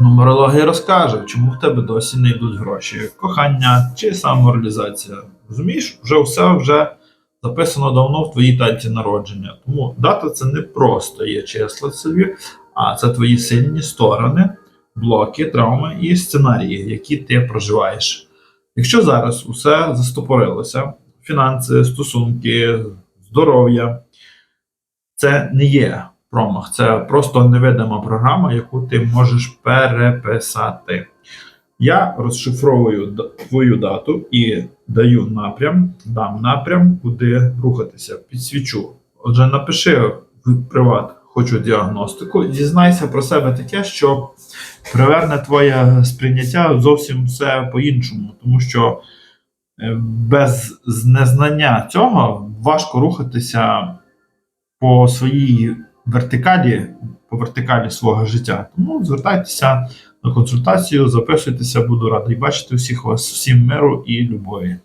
Нумерологія розкаже, чому в тебе досі не йдуть гроші, кохання чи самореалізація. Розумієш, вже все вже записано давно в твоїй даті народження. Тому дата це не просто є числа собі, а це твої сильні сторони, блоки, травми і сценарії, які ти проживаєш. Якщо зараз усе застопорилося, фінанси, стосунки, здоров'я, це не є промах, це просто невидима програма, яку ти можеш переписати. Я розшифровую твою дату і даю напрям, дам напрям, куди рухатися, підсвічу. Отже, напиши в приват, хочу діагностику, дізнайся про себе таке, що приверне твоє сприйняття зовсім все по-іншому, тому що е, без незнання цього важко рухатися по своїй вертикалі, по вертикалі свого життя. Тому звертайтеся на консультацію, записуйтеся, буду радий бачити всіх вас, всім миру і любові.